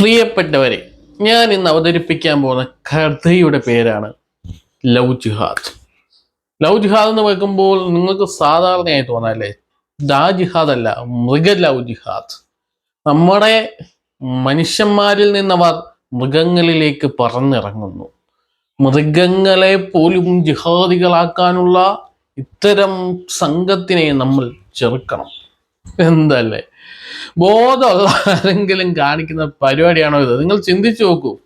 പ്രിയപ്പെട്ടവരെ ഞാൻ ഇന്ന് അവതരിപ്പിക്കാൻ പോകുന്ന കഥയുടെ പേരാണ് ലവ് ജിഹാദ്. ലവ് ജിഹാദ് എന്ന് വെക്കുമ്പോൾ നിങ്ങൾക്ക് സാധാരണയായി തോന്നാല്ലേ ദാ ജിഹാദ് അല്ല മൃഗ ലവ് ജിഹാദ്. നമ്മുടെ മനുഷ്യന്മാരിൽ നിന്നവർ മൃഗങ്ങളിലേക്ക് പറന്നിറങ്ങുന്നു. മൃഗങ്ങളെ പോലും ജിഹാദികളാക്കാനുള്ള ഇത്തരം സംഘത്തിനെ നമ്മൾ ചെറുക്കണം. എന്തല്ലേ? ബോധമുള്ള ആരെങ്കിലും കാണിക്കുന്ന പരിപാടിയാണോ ഇത്? നിങ്ങൾ ചിന്തിച്ചു നോക്കൂ.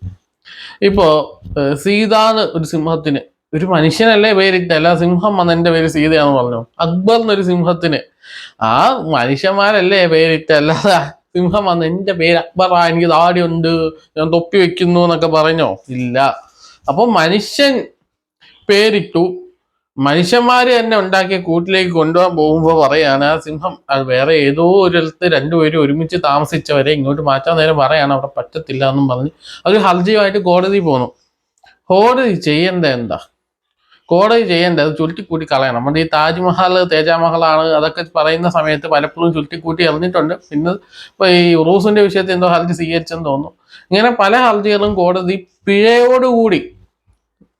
ഇപ്പോ സീതാന്ന് ഒരു സിംഹത്തിന് ഒരു മനുഷ്യനല്ലേ അല്ല സിംഹം വന്ന് എന്റെ പേര് സീതയാന്ന് പറഞ്ഞു. അക്ബർ എന്നൊരു സിംഹത്തിന്. ആ മനുഷ്യന്മാരല്ലേ പേരിട്ട് അല്ലാതെ സിംഹം വന്ന് എന്റെ പേര് അക്ബറാ എനിക്ക് ഉണ്ട് ഞാൻ തൊപ്പി വെക്കുന്നു എന്നൊക്കെ പറഞ്ഞോ? ഇല്ല. അപ്പൊ മനുഷ്യൻ പേരിട്ടു. മനുഷ്യന്മാര് തന്നെ ഉണ്ടാക്കിയ കൂട്ടിലേക്ക് കൊണ്ടുപോകാൻ പോകുമ്പോൾ പറയാണ് ആ സിംഹം അത് വേറെ ഏതോ ഒരിടത്ത് രണ്ടുപേരും ഒരുമിച്ച് താമസിച്ചവരെ ഇങ്ങോട്ട് മാറ്റാൻ നേരം പറയാണ് അവിടെ പറ്റത്തില്ല എന്നും പറഞ്ഞ് അവർ ഹർജിയുമായിട്ട് കോടതി പോന്നു. കോടതി ചെയ്യേണ്ട എന്താ? കോടതി ചെയ്യേണ്ടത് ചുരുട്ടിക്കൂട്ടി കളയണം. നമ്മുടെ ഈ താജ്മഹൽ തേജാമഹലാണ് അതൊക്കെ പറയുന്ന സമയത്ത് പലപ്പോഴും ചുരുട്ടിക്കൂട്ടി എറിഞ്ഞിട്ടുണ്ട്. പിന്നെ ഇപ്പൊ ഈ ഉറൂസിന്റെ വിഷയത്തിൽ എന്തോ ഹർജി സ്വീകരിച്ചെന്ന് തോന്നുന്നു. ഇങ്ങനെ പല ഹർജികളും കോടതി പിഴയോടുകൂടി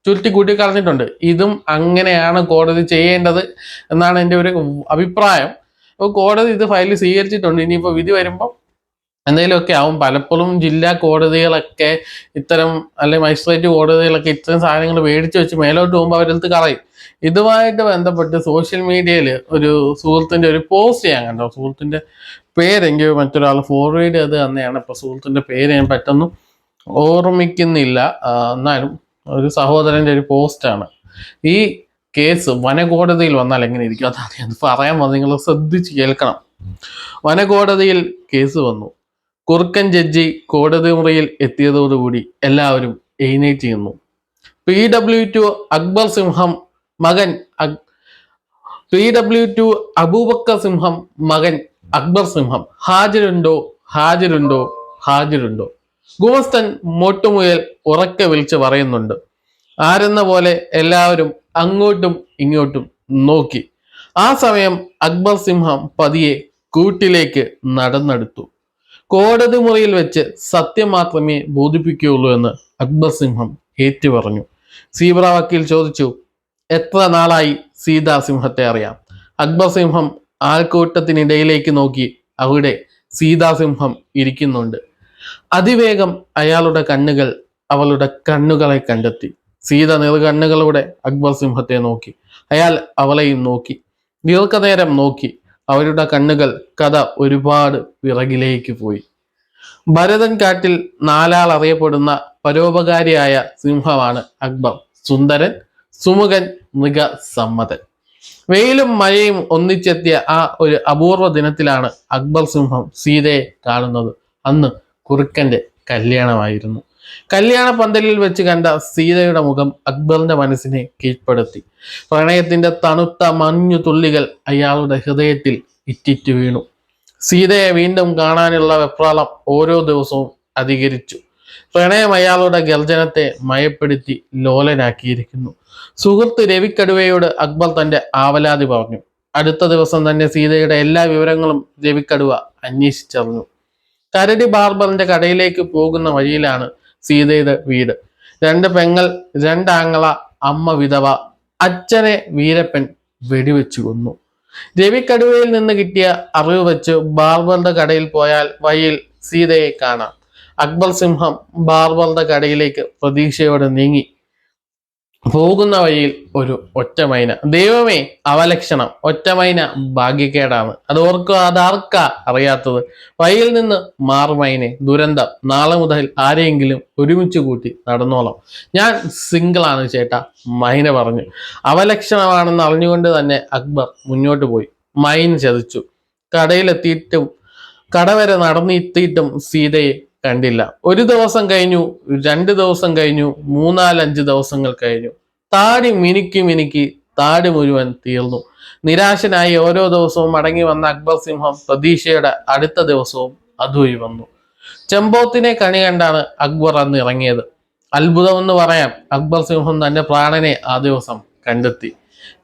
ചുരുട്ടിക്കൂട്ടി കളഞ്ഞിട്ടുണ്ട് ഇതും അങ്ങനെയാണ് കോടതി ചെയ്യേണ്ടത് എന്നാണ് എന്റെ ഒരു അഭിപ്രായം. അപ്പോൾ കോടതി ഇത് ഫയൽ സ്വീകരിച്ചിട്ടുണ്ട്. ഇനിയിപ്പോൾ വിധി വരുമ്പോൾ എന്തെങ്കിലുമൊക്കെ ആവും. പലപ്പോഴും ജില്ലാ കോടതികളൊക്കെ ഇത്തരം അല്ലെ മജിസ്ട്രേറ്റ് കോടതികളൊക്കെ ഇത്തരം സാധനങ്ങൾ മേടിച്ച് വെച്ച് മേലോട്ട് പോകുമ്പോൾ അവരെടുത്ത് കളയും ഇതുമായിട്ട് ബന്ധപ്പെട്ട് സോഷ്യൽ മീഡിയയിൽ ഒരു സുഹൃത്തിന്റെ ഒരു പോസ്റ്റ് ചെയ്യാൻ കണ്ടോ. സുഹൃത്തിന്റെ പേരെങ്കിൽ മറ്റൊരാൾ ഫോർവേഡ് ചെയ്ത് തന്നെയാണ്. ഇപ്പോൾ സുഹൃത്തിന്റെ പേര് ഞാൻ പെട്ടെന്ന് ഓർമ്മിക്കുന്നില്ല. എന്നാലും ഒരു സഹോദരന്റെ ഒരു പോസ്റ്റാണ് ഈ കേസ് വനകോടതിയിൽ വന്നാൽ എങ്ങനെ ഇരിക്കും? അതാണ് ഞാൻ പറയാൻ വന്നത് നിങ്ങൾ ശ്രദ്ധിച്ച് കേൾക്കണം. വനകോടതിയിൽ കേസ് വന്നു. കുറുക്കൻ ജഡ്ജി കോടതി മുറിയിൽ എത്തിയതോടുകൂടി എല്ലാവരും എഴുന്നേറ്റ് ചെയ്യുന്നു പി ഡബ്ല്യു ടു അക്ബർ സിംഹം മകൻ പി ഡബ്ല്യു ടു അബൂബക്കർ സിംഹം മകൻ അക്ബർ സിംഹം. ഹാജരുണ്ടോ? ഹാജരുണ്ടോ? ഹാജരുണ്ടോ? ഗുമസ്തൻ മൊട്ടുമുയൽ ഉറക്കെ വിളിച്ച് പറയുന്നുണ്ട്. ആരെന്ന പോലെ എല്ലാവരും അങ്ങോട്ടും ഇങ്ങോട്ടും നോക്കി. ആ സമയം അക്ബർ സിംഹം പതിയെ കൂട്ടിലേക്ക് നടന്നെടുത്തു. കോടതി മുറിയിൽ വെച്ച് സത്യം മാത്രമേ ബോധിപ്പിക്കുകയുള്ളൂ എന്ന് അക്ബർ സിംഹം ഏറ്റു പറഞ്ഞു സീബ്ര വക്കീൽ ചോദിച്ചു എത്ര നാളായി സീതാ സിംഹത്തെ അറിയാം? അക്ബർ സിംഹം ആൾക്കൂട്ടത്തിനിടയിലേക്ക് നോക്കി അവിടെ സീതാസിംഹം ഇരിക്കുന്നുണ്ട്. അതിവേഗം അയാളുടെ കണ്ണുകൾ അവളുടെ കണ്ണുകളെ കണ്ടെത്തി. സീത നീർകണ്ണുകളോടെ അക്ബർ സിംഹത്തെ നോക്കി. അയാൾ അവളെയും നോക്കി. ദീർഘനേരം നോക്കി. അവരുടെ കണ്ണുകൾ കഥ ഒരുപാട് വിറകിലേക്ക് പോയി. ഭരതൻ കാട്ടിൽ നാലാൾ അറിയപ്പെടുന്ന പരോപകാരിയായ സിംഹമാണ് അക്ബർ. സുന്ദരൻ സുമുഖൻ മൃഗ സമ്മതൻ വെയിലും മഴയും ഒന്നിച്ചെത്തിയ ആ ഒരു അപൂർവ ദിനത്തിലാണ് അക്ബർ സിംഹം സീതയെ കാണുന്നത്. അന്ന് കുറുക്കന്റെ കല്യാണമായിരുന്നു. കല്യാണ പന്തലിൽ വെച്ച് കണ്ട സീതയുടെ മുഖം അക്ബറിന്റെ മനസ്സിനെ കീഴ്പ്പെടുത്തി. പ്രണയത്തിന്റെ തണുത്ത മഞ്ഞു തുള്ളികൾ അയാളുടെ ഹൃദയത്തിൽ ഇറ്റിറ്റു വീണു. സീതയെ വീണ്ടും കാണാനുള്ള വെപ്രാളം ഓരോ ദിവസവും അധികരിച്ചു. പ്രണയം അയാളുടെ ഗർജനത്തെ മയപ്പെടുത്തി ലോലനാക്കിയിരിക്കുന്നു. സുഹൃത്ത് രവിക്കടുവയോട് അക്ബർ തന്റെ ആവലാതി പറഞ്ഞു. അടുത്ത ദിവസം തന്നെ സീതയുടെ എല്ലാ വിവരങ്ങളും രവിക്കടുവ അന്വേഷിച്ചറിഞ്ഞു. കരടി ബാർബറിന്റെ കടയിലേക്ക് പോകുന്ന വഴിയിലാണ് സീതയുടെ വീട്. രണ്ട് പെങ്ങൾ രണ്ടാങ്ങള അമ്മ വിധവ അച്ഛനെ വീരപ്പൻ വെടിവെച്ചു കൊന്നു. രവിക്കടുവയിൽ നിന്ന് കിട്ടിയ അറിവ് വെച്ച് ബാർബറുടെ കടയിൽ പോയാൽ വഴിയിൽ സീതയെ കാണാം. അക്ബർ സിംഹം ബാർബറുടെ കടയിലേക്ക് പ്രതീക്ഷയോടെ നീങ്ങി. പോകുന്ന വഴിയിൽ ഒരു ഒറ്റമൈന ദൈവമേ അവലക്ഷണം. ഒറ്റമൈന ഭാഗ്യക്കേടാണ്. അത് ഓർക്കുക അതാർക്കാ അറിയാത്തത്? വഴിയിൽ നിന്ന് മാറുമൈനെ ദുരന്തം. നാളെ മുതൽ ആരെയെങ്കിലും ഒരുമിച്ച് കൂട്ടി നടന്നോളാം. ഞാൻ സിംഗിൾ ആണ് ചേട്ടാ മൈന പറഞ്ഞു. അവലക്ഷണമാണെന്ന് അറിഞ്ഞുകൊണ്ട് തന്നെ അക്ബർ മുന്നോട്ട് പോയി. മൈൻ ചതിച്ചു. കടയിലെത്തിയിട്ടും കട വരെ നടന്നെത്തിയിട്ടും സീതയെ കണ്ടില്ല. ഒരു ദിവസം കഴിഞ്ഞു രണ്ട് ദിവസം കഴിഞ്ഞു മൂന്നാലഞ്ച് ദിവസങ്ങൾ കഴിഞ്ഞു. താടി മിനുക്കി മിനുക്കി താടി മുഴുവൻ തീർന്നു. നിരാശനായി ഓരോ ദിവസവും മടങ്ങി വന്ന അക്ബർ സിംഹം പ്രതീക്ഷയുടെ അടുത്ത ദിവസവും അതുവഴി വന്നു. ചെമ്പോത്തിനെ കണി കണ്ടാണ് അക്ബർ അന്ന് ഇറങ്ങിയത്. അത്ഭുതമെന്ന് പറയാം അക്ബർ സിംഹം തന്റെ പ്രാണനെ ആ ദിവസം കണ്ടെത്തി.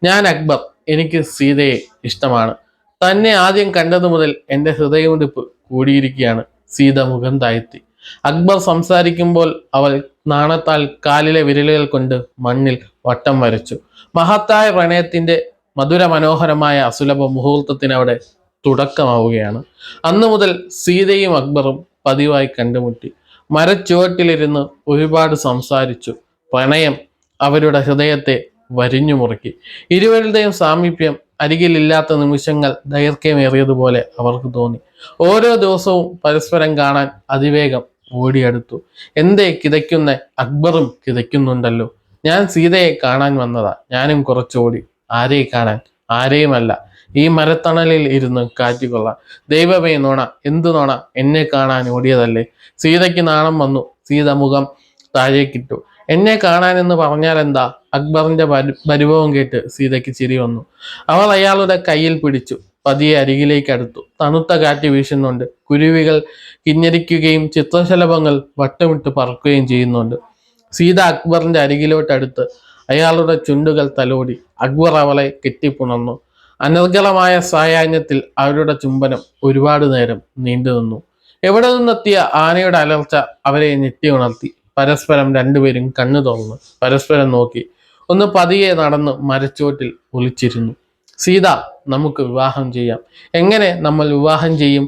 ഞാൻ അക്ബർ എനിക്ക് സീതയെ ഇഷ്ടമാണ്. തന്നെ ആദ്യം കണ്ടതു മുതൽ എന്റെ ഹൃദയമിടിപ്പ് കൂടിയിരിക്കുകയാണ്. സീത മുഖം താഴ്ത്തി. അക്ബർ സംസാരിക്കുമ്പോൾ അവൾ നാണത്താൽ കാലിലെ വിരലുകൾ കൊണ്ട് മണ്ണിൽ വട്ടം വരച്ചു. മഹത്തായ പ്രണയത്തിന്റെ മധുര മനോഹരമായ അസുലഭ മുഹൂർത്തത്തിന് അവിടെ തുടക്കമാവുകയാണ്. അന്നു മുതൽ സീതയും അക്ബറും പതിവായി കണ്ടുമുട്ടി. മരച്ചുവട്ടിലിരുന്ന് ഒരുപാട് സംസാരിച്ചു. പ്രണയം അവരുടെ ഹൃദയത്തെ വരിഞ്ഞു മുറുക്കി ഇരുവരുടെയും സാമീപ്യം അരികിലില്ലാത്ത നിമിഷങ്ങൾ ദൈർഘ്യമേറിയതുപോലെ അവർക്ക് തോന്നി. ഓരോ ദിവസവും പരസ്പരം കാണാൻ അതിവേഗം ഓടിയെടുത്തു. എന്തേ കിതയ്ക്കുന്ന? അക്ബറും കിതയ്ക്കുന്നുണ്ടല്ലോ. ഞാൻ സീതയെ കാണാൻ വന്നതാ. ഞാനും കുറച്ചോടി. ആരെ കാണാൻ? ആരെയുമല്ല. ഈ മരത്തണലിൽ ഇരുന്ന് കാറ്റുകൊള്ളാം ദൈവമേ നോണ. എന്തു നോണ? എന്നെ കാണാൻ ഓടിയതല്ലേ? സീതയ്ക്ക് നാണം വന്നു. സീത മുഖം താഴേക്കിട്ടു. എന്നെ കാണാനെന്ന് പറഞ്ഞാൽ എന്താ അക്ബറിന്റെ പരു പരിഭവം കേട്ട് സീതയ്ക്ക് ചിരി വന്നു. അവർ അയാളുടെ കയ്യിൽ പിടിച്ചു പതിയെ അരികിലേക്ക് അടുത്തു. തണുത്ത കാറ്റ് വീശുന്നുണ്ട്. കുരുവികൾ കിഞ്ഞരിക്കുകയും ചിത്രശലഭങ്ങൾ വട്ടമിട്ട് പറക്കുകയും ചെയ്യുന്നുണ്ട്. സീത അക്ബറിന്റെ അരികിലോട്ടടുത്ത് അയാളുടെ ചുണ്ടുകൾ തലോടി. അക്ബർ അവളെ കെട്ടിപ്പുണർന്നു. അനർഗളമായ സായാഹ്നത്തിൽ അവരുടെ ചുംബനം ഒരുപാട് നേരം നീണ്ടു നിന്നു എവിടെ നിന്നെത്തിയ ആനയുടെ അലർച്ച അവരെ ഞെട്ടി ഉണർത്തി പരസ്പരം രണ്ടുപേരും കണ്ണു തുറന്ന് പരസ്പരം നോക്കി. ഒന്ന് പതിയെ നടന്ന് മരച്ചോട്ടിൽ ഒളിച്ചിരുന്നു. സീത നമുക്ക് വിവാഹം ചെയ്യാം. എങ്ങനെ നമ്മൾ വിവാഹം ചെയ്യും?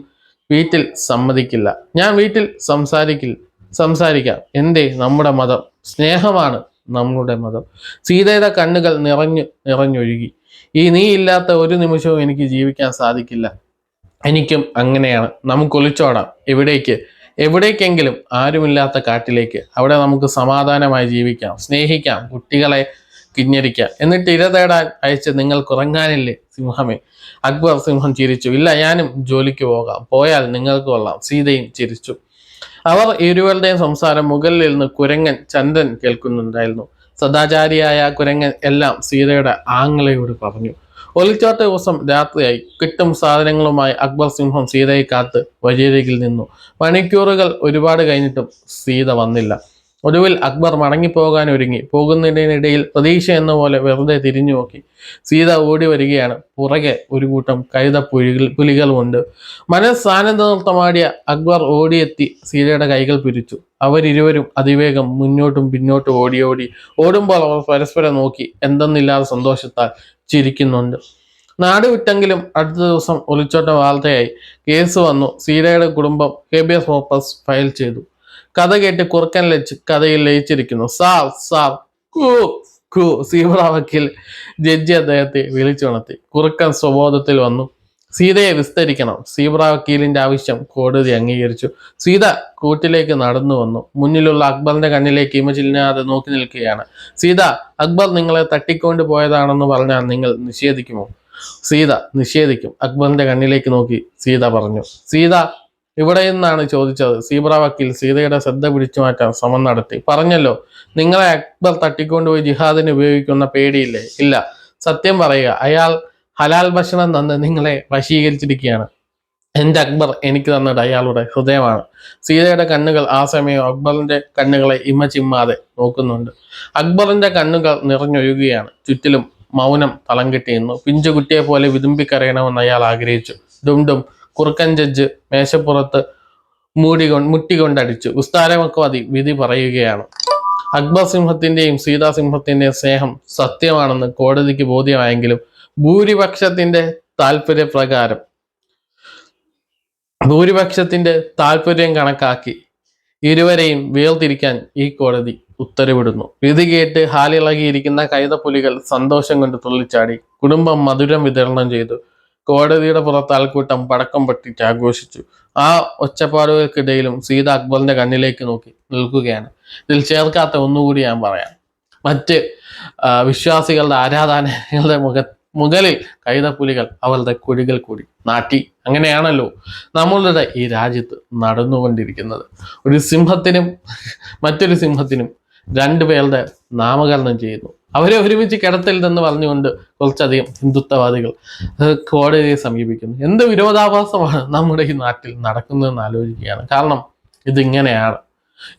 വീട്ടിൽ സമ്മതിക്കില്ല. ഞാൻ വീട്ടിൽ സംസാരിക്കില്ല സംസാരിക്കാം. എന്തേ നമ്മുടെ മതം? സ്നേഹമാണ് നമ്മുടെ മതം. സീതയുടെ കണ്ണുകൾ നിറഞ്ഞു നിറഞ്ഞൊഴുകി. ഈ നീ ഇല്ലാത്ത ഒരു നിമിഷവും എനിക്ക് ജീവിക്കാൻ സാധിക്കില്ല. എനിക്കും അങ്ങനെയാണ്. നമുക്ക് ഒളിച്ചോടാം. എവിടേക്ക്? എവിടേക്കെങ്കിലും ആരുമില്ലാത്ത കാട്ടിലേക്ക് അവിടെ നമുക്ക് സമാധാനമായി ജീവിക്കാം സ്നേഹിക്കാം കുട്ടികളെ കിഞ്ഞരിക്കാം. എന്നിട്ട് ഇര തേടാൻ അയച്ച് നിങ്ങൾക്ക് ഉറങ്ങാനില്ലേ സിംഹമേ? അക്ബർ സിംഹം ചിരിച്ചു. ഇല്ല ഞാനും ജോലിക്ക് പോകാം. പോയാൽ നിങ്ങൾക്ക് കൊള്ളാം. സീതയും ചിരിച്ചു. അവർ ഇരുവരുടെയും സംസാരം മുകളിൽ നിന്ന് കുരങ്ങൻ ചന്ദൻ കേൾക്കുന്നുണ്ടായിരുന്നു. സദാചാരിയായ കുരങ്ങൻ എല്ലാം സീതയുടെ ആങ്ങളയോട് പറഞ്ഞു. ഒളിച്ചോട്ട ദിവസം രാത്രിയായി. കിട്ടും സാധനങ്ങളുമായി അക്ബർ സിംഹം സീതയെ കാത്ത് വഴിയരികിൽ നിന്നു. മണിക്കൂറുകൾ ഒരുപാട് കഴിഞ്ഞിട്ടും സീത വന്നില്ല. ഒടുവിൽ അക്ബർ മടങ്ങിപ്പോകാൻ ഒരുങ്ങി. പോകുന്നതിനിടയിൽ പ്രതീക്ഷ എന്ന പോലെ വെറുതെ തിരിഞ്ഞു നോക്കി. സീത ഓടി വരികയാണ്. പുറകെ ഒരു കൂട്ടം കഴുത പുലികൾ പുലികളുമുണ്ട്. മനസ്സാനന്ദ നൃത്തമാടിയ അക്ബർ ഓടിയെത്തി സീതയുടെ കൈകൾ പിരിച്ചു. അവരിരുവരും അതിവേഗം മുന്നോട്ടും പിന്നോട്ടും ഓടി ഓടി ഓടുമ്പോൾ അവർ പരസ്പരം നോക്കി. എന്തെന്നില്ലാതെ സന്തോഷത്താൽ ചിരിക്കുന്നുണ്ട്. നാട് അടുത്ത ദിവസം ഒളിച്ചോട്ട വാർത്തയായി. കേസ് വന്നു. സീതയുടെ കുടുംബം ഹേബിയസ് കോർപ്പസ് ഫയൽ ചെയ്തു. കഥ കേട്ട് കുറുക്കൻ ലച്ച് കഥയിൽ ലയിച്ചിരിക്കുന്നു. സാർ സാർ കൂ കൂ സീബ്ര വക്കീൽ ജഡ്ജി അദ്ദേഹത്തെ വിളിച്ചുണർത്തി. കുറുക്കൻ സ്വബോധത്തിൽ വന്നു. സീതയെ വിസ്തരിക്കണം. സീബ്ര വക്കീലിന്റെ ആവശ്യം കോടതി അംഗീകരിച്ചു. സീത കൂട്ടിലേക്ക് നടന്നു വന്നു. മുന്നിലുള്ള അക്ബറിന്റെ കണ്ണിലേക്ക് ഇമചില്ലാതെ നോക്കി നിൽക്കുകയാണ്. സീത അക്ബർ നിങ്ങളെ തട്ടിക്കൊണ്ട് പോയതാണെന്ന് പറഞ്ഞാൽ നിങ്ങൾ നിഷേധിക്കുമോ? സീത നിഷേധിക്കും. അക്ബറിന്റെ കണ്ണിലേക്ക് നോക്കി സീത പറഞ്ഞു. സീത ഇവിടെ നിന്നാണ് ചോദിച്ചത്. സീബ്ര വക്കീൽ സീതയുടെ ശ്രദ്ധ പിടിച്ചു മാറ്റാൻ ശ്രമം നടത്തി. പറഞ്ഞല്ലോ നിങ്ങളെ അക്ബർ തട്ടിക്കൊണ്ടുപോയി ജിഹാദിന് ഉപയോഗിക്കുന്ന പേടിയില്ലേ? ഇല്ല. സത്യം പറയുക അയാൾ ഹലാൽ ഭക്ഷണം തന്ന് നിങ്ങളെ വശീകരിച്ചിരിക്കുകയാണ്. എന്റെ അക്ബർ എനിക്ക് തന്നത് അയാളുടെ ഹൃദയമാണ്. സീതയുടെ കണ്ണുകൾ ആ സമയം അക്ബറിന്റെ കണ്ണുകളെ ഇമ ചിമ്മാതെ നോക്കുന്നുണ്ട്. അക്ബറിന്റെ കണ്ണുകൾ നിറഞ്ഞൊഴുകുകയാണ്. ചുറ്റിലും മൗനം തളം കെട്ടിയിരുന്നു. പിഞ്ചുകുട്ടിയെ പോലെ വിതുമ്പിക്കറിയണമെന്ന് അയാൾ ആഗ്രഹിച്ചു. ഡുണ്ടും കുറുക്കൻ ജഡ്ജ് മേശപ്പുറത്ത് മൂടി കൊണ്ട് മുട്ടിക്കൊണ്ടടിച്ചു. വിസ്താരമൊക്കെ വിധി പറയുകയാണ്. അക്ബർ സിംഹത്തിന്റെയും സീതാസിംഹത്തിന്റെയും സ്നേഹം സത്യമാണെന്ന് കോടതിക്ക് ബോധ്യമായെങ്കിലും ഭൂരിപക്ഷത്തിന്റെ താല്പര്യപ്രകാരം ഭൂരിപക്ഷത്തിന്റെ താല്പര്യം കണക്കാക്കി ഇരുവരെയും വേർതിരിക്കാൻ ഈ കോടതി ഉത്തരവിടുന്നു. വിധി കേട്ട് ഹാലിളകിയിരിക്കുന്ന കൈതപ്പുലികൾ സന്തോഷം കൊണ്ട് തുള്ളിച്ചാടി കുടുംബം മധുരം വിതരണം ചെയ്തു. കോടതിയുടെ പുറത്ത് ആൾക്കൂട്ടം പടക്കം പൊട്ടിച്ച് ആഘോഷിച്ചു. ആ ഒച്ചപ്പാടുകൾക്കിടയിലും സീത അക്ബറിന്റെ കണ്ണിലേക്ക് നോക്കി നിൽക്കുകയാണ്. ഇതിൽ ചേർക്കാത്ത ഒന്നുകൂടി ഞാൻ പറയാം. മറ്റ് വിശ്വാസികളുടെ ആരാധനകളുടെ മുഖ മുകളിൽ കൈതപ്പുലികൾ അവരുടെ കുഴികൾ കൂടി നാട്ടി. അങ്ങനെയാണല്ലോ നമ്മളുടെ ഈ രാജ്യത്ത് നടന്നുകൊണ്ടിരിക്കുന്നത്. ഒരു സിംഹത്തിനും മറ്റൊരു സിംഹത്തിനും രണ്ടുപേരുടെ നാമകരണം ചെയ്യുന്നു. അവരെ ഒരുമിച്ച് കിടത്തരുതെന്ന് പറഞ്ഞുകൊണ്ട് കുറച്ചധികം ഹിന്ദുത്വവാദികൾ കോടതിയെ സമീപിക്കുന്നു. എന്ത് വിരോധാഭാസമാണ് നമ്മുടെ ഈ നാട്ടിൽ നടക്കുന്നതെന്ന് ആലോചിക്കുകയാണ്. കാരണം ഇതിങ്ങനെയാണ്.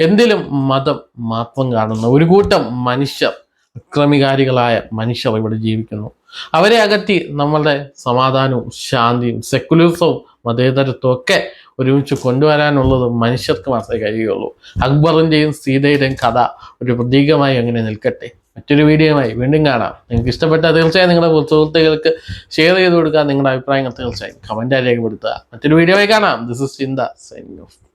എന്തിലും മതം മാത്രം കാണുന്ന ഒരു കൂട്ടം മനുഷ്യർ അക്രമികാരികളായ മനുഷ്യർ ഇവിടെ ജീവിക്കുന്നു. അവരെ അകറ്റി നമ്മളുടെ സമാധാനവും ശാന്തിയും സെക്കുലറിസവും മതേതരത്വവും ഒക്കെ ഒരുമിച്ച് കൊണ്ടുവരാനുള്ളത് മനുഷ്യർക്ക് മാത്രമേ കഴിയുള്ളൂ അക്ബറിന്റെയും സീതയുടെയും കഥ ഒരു പ്രതീകമായി അങ്ങനെ നിൽക്കട്ടെ. മറ്റൊരു വീഡിയോയുമായി വീണ്ടും കാണാം. നിങ്ങൾക്ക് ഇഷ്ടപ്പെട്ട തീർച്ചയായും നിങ്ങളുടെ സുഹൃത്തുക്കൾക്ക് ഷെയർ ചെയ്ത് കൊടുക്കുക. നിങ്ങളുടെ അഭിപ്രായങ്ങൾ തീർച്ചയായും കമന്റായി രേഖപ്പെടുത്തുക. മറ്റൊരു വീഡിയോയായി കാണാം. This is Chinta signing off